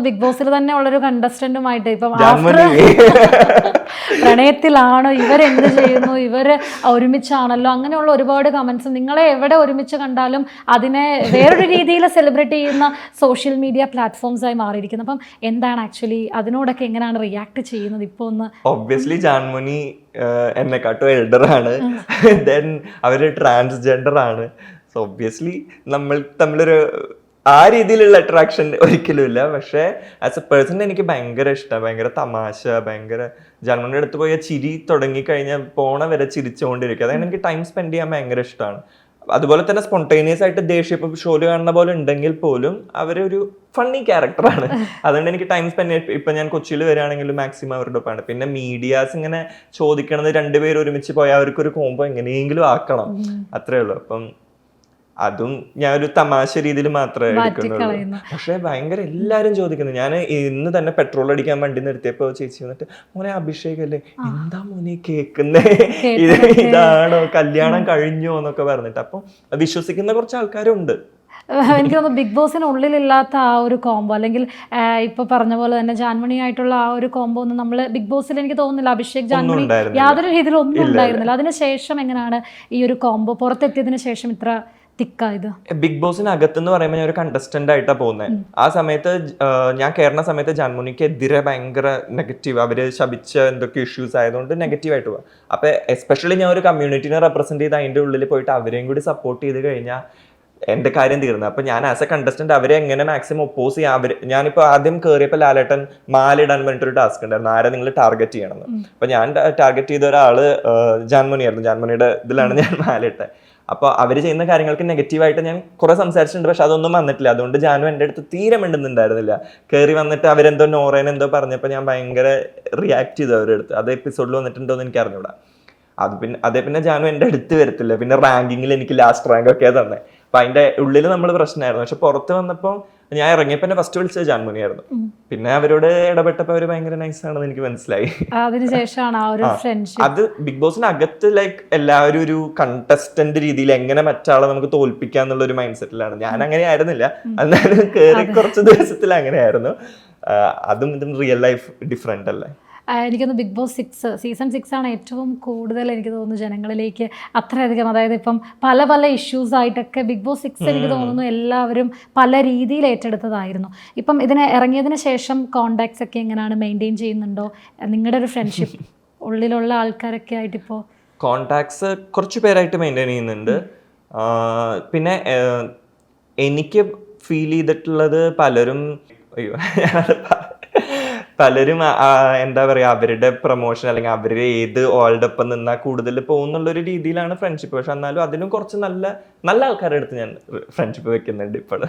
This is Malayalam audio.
ബിഗ് ബോസിൽ തന്നെ ഉള്ളൊരു കണ്ടസ്റ്റന്റുമായിട്ട് ഇപ്പം ആഫ്റ്റർ പ്രണയത്തിലാണോ? ഇവരെന്ത് ചെയ്യുന്നു? ഇവർ ഒരുമിച്ചാണല്ലോ? അങ്ങനെയുള്ള ഒരുപാട് കമന്റ്സ് നിങ്ങളെ എവിടെ ഒരുമിച്ച് കണ്ടാലും അതിനെ വേറൊരു രീതിയിൽ സെലിബ്രേറ്റ് ചെയ്യുന്ന സോഷ്യൽ മീഡിയ പ്ലാറ്റ്ഫോംസ് ആയി മാറിയിരിക്കുന്നു. അപ്പം എന്താണ് ആക്ച്വലി അതിനോടൊക്കെ എങ്ങനെയാണ് റിയാക്ട് ചെയ്യുന്നത്? ഇപ്പോൾ ഒന്ന് ഒബ്വിയസ്ലി ജാൻമണി എന്നെക്കാട്ടും എൽഡർ ആണ്. ദെൻ അവർ ട്രാൻസ്ജെൻഡർ ആണ്. സോ ഒബ്വിയസ്ലി നമ്മൾ തമ്മിലൊരു ആ രീതിയിലുള്ള അട്രാക്ഷൻ ഒരിക്കലും ഇല്ല പക്ഷേ ആസ് എ പേഴ്സൺ എനിക്ക് ഭയങ്കര ഇഷ്ടമാണ് ഭയങ്കര തമാശ ഭയങ്കര ജർമ്മനിയുടെ അടുത്ത് പോയ ചിരി തുടങ്ങിക്കഴിഞ്ഞാൽ പോണ വരെ ചിരിച്ചുകൊണ്ടിരിക്കുക അതായത് എനിക്ക് ടൈം സ്പെൻഡ് ചെയ്യാൻ ഭയങ്കര ഇഷ്ടമാണ് അതുപോലെ തന്നെ സ്പോണ്ടേനിയസ് ആയിട്ട് ദേഷ്യം ഇപ്പം ഷോയിൽ കാണുന്ന പോലെ ഉണ്ടെങ്കിൽ പോലും അവരൊരു ഫണ്ണി ക്യാരക്ടറാണ് അതുകൊണ്ട് എനിക്ക് ടൈം സ്പെൻഡ് ഇപ്പൊ ഞാൻ കൊച്ചിയിൽ വരികയാണെങ്കിലും മാക്സിമം അവരുടെ ഒപ്പമാണ്. പിന്നെ മീഡിയാസ് ഇങ്ങനെ ചോദിക്കണത് രണ്ടുപേരും ഒരുമിച്ച് പോയാൽ അവർക്കൊരു കോംബോ എങ്ങനെയെങ്കിലും ആക്കണം. അത്രേ ഉള്ളൂ. അപ്പം അതും ഞാൻ ഒരു തമാശ രീതിയിൽ മാത്രമേ എടുക്കുന്നുള്ളൂ. പക്ഷേ ഭയങ്കര എല്ലാരും ചോദിക്കുന്നു. ഞാൻ ഇന്ന് തന്നെ പെട്രോൾ അടിക്കാൻ വണ്ടി നിർത്തിയപ്പോ ചേച്ചി വന്നിട്ട് മോനെ അഭിഷേക് അല്ലേ എന്താ മോനെ കേക്കുന്നേ? ഇത് ഇതാണോ? കല്യാണം കഴിഞ്ഞോ എന്നൊക്കെ പറഞ്ഞിട്ട്. അപ്പൊ വിശ്വസിക്കുന്ന കുറച്ച് ആൾക്കാരുണ്ട്. എനിക്ക് തോന്നുന്നു ബിഗ് ബോസിനുള്ളിലില്ലാത്ത ആ ഒരു കോംബോ അല്ലെങ്കിൽ ഇപ്പോൾ പറഞ്ഞ പോലെ തന്നെ ജാൻമണി ആയിട്ടുള്ള ആ ഒരു കോംബോ ഒന്നും നമ്മൾ ബിഗ് ബോസിൽ എനിക്ക് തോന്നുന്നില്ല. അഭിഷേക് ജാൻമണി യാതൊരു രീതിയിലൊന്നും ഉണ്ടായിരുന്നില്ല. അതിനുശേഷം എങ്ങനെയാണ് ഈ ഒരു കോംബോ പുറത്തെത്തിയതിനു ശേഷം ഇത്ര തിക്കായത് ബിഗ് ബോസിന് അകത്തെന്ന് പറയുമ്പോൾ ഞാൻ ഒരു കണ്ടസ്റ്റന്റ് ആയിട്ടാണ് പോകുന്നത് ആ സമയത്ത് ഞാൻ കയറുന്ന സമയത്ത് ജാൻമുനിക്കെതിരെ ഭയങ്കര നെഗറ്റീവ് അവർ ശപിച്ച എന്തൊക്കെ ഇഷ്യൂസ് ആയതുകൊണ്ട് നെഗറ്റീവ് ആയിട്ട് പോവാം. അപ്പൊ എസ്പെഷ്യലി ഞാൻ ഒരു കമ്മ്യൂണിറ്റിനെ റെപ്രസെന്റ് ചെയ്ത് അതിന്റെ ഉള്ളിൽ പോയിട്ട് അവരെയും കൂടി സപ്പോർട്ട് ചെയ്ത് കഴിഞ്ഞാൽ എന്റെ കാര്യം തീർന്നത് അപ്പൊ ഞാൻ ആസ് എ കണ്ടസ്റ്റന്റ് അവരെ എങ്ങനെ മാക്സിമം ഒപ്പോസ് ചെയ്യാം? അവർ ഞാനിപ്പോ ആദ്യം കയറിയപ്പോൾ ലാലേട്ടൻ മാലിടാൻ വേണ്ടിട്ടൊരു ടാസ്ക് ഉണ്ടായിരുന്നു. ആരെ നിങ്ങൾ ടാർഗറ്റ് ചെയ്യണം അപ്പൊ ഞാൻ ടാർഗറ്റ് ചെയ്ത ഒരാൾ ജാൻമണിയായിരുന്നു ജാൻമണിയുടെ ഇതിലാണ് ഞാൻ മാലിട്ടത് അപ്പോൾ അവർ ചെയ്യുന്ന കാര്യങ്ങൾക്ക് നെഗറ്റീവായിട്ട് ഞാൻ കുറെ സംസാരിച്ചിട്ടുണ്ട്. പക്ഷെ അതൊന്നും വന്നിട്ടില്ല. അതുകൊണ്ട് ജാനു എന്റെ അടുത്ത് തീരെ മിണ്ടുന്നുണ്ടായിരുന്നില്ല. കയറി വന്നിട്ട് അവരെന്തോ നോറേൻ എന്തോ പറഞ്ഞപ്പോൾ ഞാൻ ഭയങ്കര റിയാക്ട് ചെയ്തു അവരുടെ അടുത്ത്. അത് എപ്പിസോഡിൽ വന്നിട്ടുണ്ടോ എന്ന് എനിക്ക് അറിഞ്ഞൂടാ അത് പിന്നെ അതേ പിന്നെ ജാനു എന്റെ അടുത്ത് വരത്തില്ല. പിന്നെ റാങ്കിങ്ങിൽ എനിക്ക് ലാസ്റ്റ് റാങ്ക് ഒക്കെ തന്നെ. അപ്പൊ അതിന്റെ ഉള്ളിൽ നമ്മൾ പ്രശ്നമായിരുന്നു പക്ഷെ പുറത്ത് വന്നപ്പോൾ ഞാൻ ഇറങ്ങിയപ്പോ എന്നെ ഫസ്റ്റ് വിളിച്ചത് ജാൻമുനിയായിരുന്നു പിന്നെ അവരോട് ഇടപെട്ടപ്പോൾ അവർ ഭയങ്കര നൈസ് ആണെന്ന് എനിക്ക് മനസ്സിലായി. അതിനുശേഷമാണ് ആ ഒരു ഫ്രണ്ട്ഷിപ്പ് അത് ബിഗ് ബോസിന് അകത്ത് ലൈക്ക് എല്ലാവരും ഒരു കണ്ടസ്റ്റന്റ് രീതിയിൽ എങ്ങനെ മറ്റാളെ നമുക്ക് തോൽപ്പിക്കാം എന്നുള്ള ഒരു മൈൻഡ് സെറ്റിലാണ് ഞാൻ അങ്ങനെ ആയിരുന്നില്ല. എന്നാലും കേറി കുറച്ച് ദിവസത്തിൽ അങ്ങനെയായിരുന്നു അതും ഇതും റിയൽ ലൈഫ് ഡിഫറെന്റ് അല്ലേ? എനിക്കൊന്ന് Bigg Boss six season six ആണ് ഏറ്റവും കൂടുതൽ എനിക്ക് തോന്നുന്നു ജനങ്ങളിലേക്ക് അത്രയധികം. അതായത് ഇപ്പം പല പല ഇഷ്യൂസ് ആയിട്ടൊക്കെ ബിഗ് ബോസ് സിക്സ് എനിക്ക് തോന്നുന്നു എല്ലാവരും പല രീതിയിൽ ഏറ്റെടുത്തതായിരുന്നു. ഇപ്പം ഇതിനെ ഇറങ്ങിയതിന് ശേഷം കോണ്ടാക്ട്സ് ഒക്കെ എങ്ങനെയാണ് മെയിന്റെയിൻ ചെയ്യുന്നുണ്ടോ? നിങ്ങളുടെ ഒരു ഫ്രണ്ട്ഷിപ്പ് ഉള്ളിലുള്ള ആൾക്കാരൊക്കെ ആയിട്ട് ആയിട്ടിപ്പോൾ കോണ്ടാക്ട്സ് കുറച്ച് പേരായിട്ട് മെയിന്റെയിൻ ചെയ്യുന്നുണ്ട്. പിന്നെ എനിക്ക് ഫീൽ ചെയ്തിട്ടുള്ളത് പലരും അയ്യോ ഞാനത് പലരും എന്താ പറയാ അവരുടെ പ്രൊമോഷൻ അല്ലെങ്കിൽ അവർ ഏത് ഓൾഡ് ഒപ്പം നിന്നാൽ കൂടുതൽ പോകുന്നുള്ള ഒരു രീതിയിലാണ് ഫ്രണ്ട്ഷിപ്പ് പക്ഷെ എന്നാലും അതിലും കുറച്ച് നല്ല നല്ല ആൾക്കാരുടെ അടുത്ത് ഞാൻ ഫ്രണ്ട്ഷിപ്പ് വെക്കുന്നുണ്ട് ഇപ്പോൾ